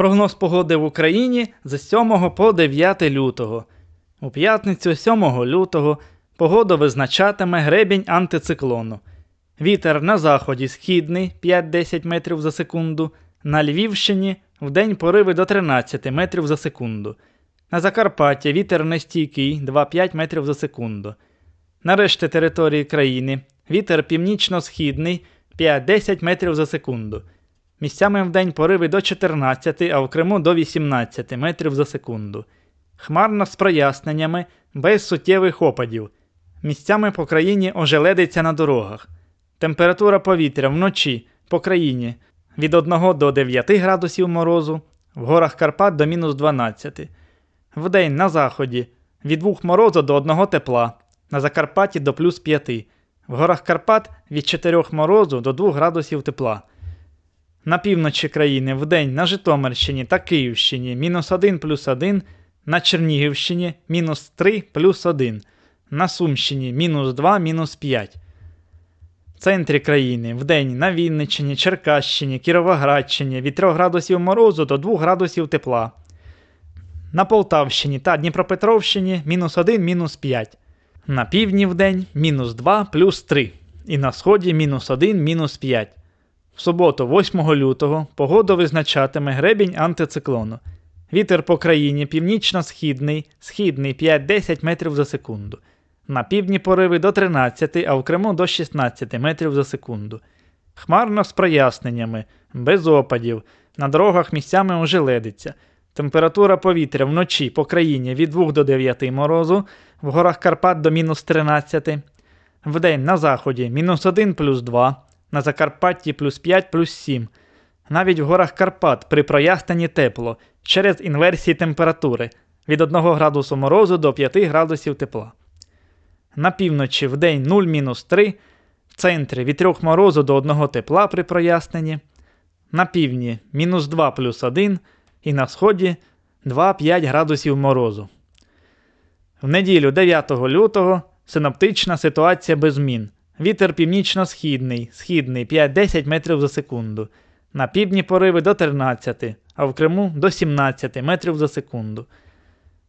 Прогноз погоди в Україні з 7 по 9 лютого. У п'ятницю 7 лютого погоду визначатиме гребінь антициклону. Вітер на заході східний 5-10 метрів за секунду, на Львівщині вдень пориви до 13 метрів за секунду. На Закарпатті вітер нестійкий 2-5 метрів за секунду. На решті території країни вітер північно-східний 5-10 метрів за секунду. Місцями вдень пориви до 14, а в Криму до 18 метрів за секунду. Хмарно з проясненнями, без суттєвих опадів. Місцями по країні ожеледиться на дорогах. Температура повітря вночі по країні від 1 до 9 градусів морозу, в горах Карпат до мінус 12. Вдень на заході від 2 морозу до 1 тепла, на Закарпатті до плюс 5, в горах Карпат від 4 морозу до 2 градусів тепла. На півночі країни вдень на Житомирщині та Київщині мінус 1 плюс 1, на Чернігівщині мінус 3 плюс 1, на Сумщині мінус 2 мінус 5. В центрі країни вдень на Вінниччині, Черкащині, Кіровоградщині від 3 градусів морозу до 2 градусів тепла. На Полтавщині та Дніпропетровщині мінус 1 мінус 5. На півдні вдень мінус 2 плюс 3. І на сході мінус 1 мінус 5. В суботу, 8 лютого, погоду визначатиме гребінь антициклону. Вітер по країні північно-східний, східний 5-10 метрів за секунду. На півдні пориви до 13, а в Криму до 16 метрів за секунду. Хмарно з проясненнями, без опадів. На дорогах місцями ожеледиться. Температура повітря вночі по країні від 2 до 9 морозу, в горах Карпат до мінус 13. Вдень на заході мінус 1 плюс 2, на Закарпатті плюс 5 плюс 7. Навіть в горах Карпат при проясненні тепло через інверсії температури від 1 градусу морозу до 5 градусів тепла. На півночі вдень 0-3, в центрі від 3 морозу до 1 тепла при проясненні, на півдні мінус 2 плюс 1 і на сході 2-5 градусів морозу. В неділю 9 лютого синоптична ситуація без змін. Вітер північно-східний, східний 5-10 метрів за секунду. На півдні пориви до 13, а в Криму до 17 метрів за секунду.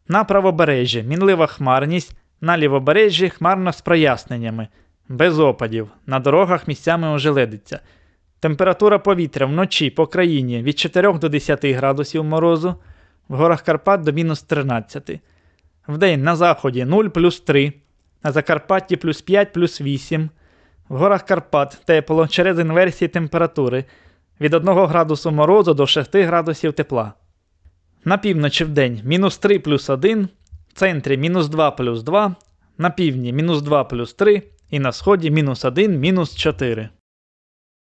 На правобережжі мінлива хмарність, на лівобережжі хмарно з проясненнями, без опадів, на дорогах місцями ожеледиться. Температура повітря вночі по країні від 4 до 10 градусів морозу, в горах Карпат до мінус 13. Вдень на заході 0 плюс 3, на Закарпатті плюс 5 плюс 8. В горах Карпат тепло через інверсії температури від 1 градусу морозу до 6 градусів тепла. На півночі вдень мінус 3 плюс 1, в центрі мінус 2 плюс 2, на півдні мінус 2 плюс 3 і на сході мінус 1 мінус 4.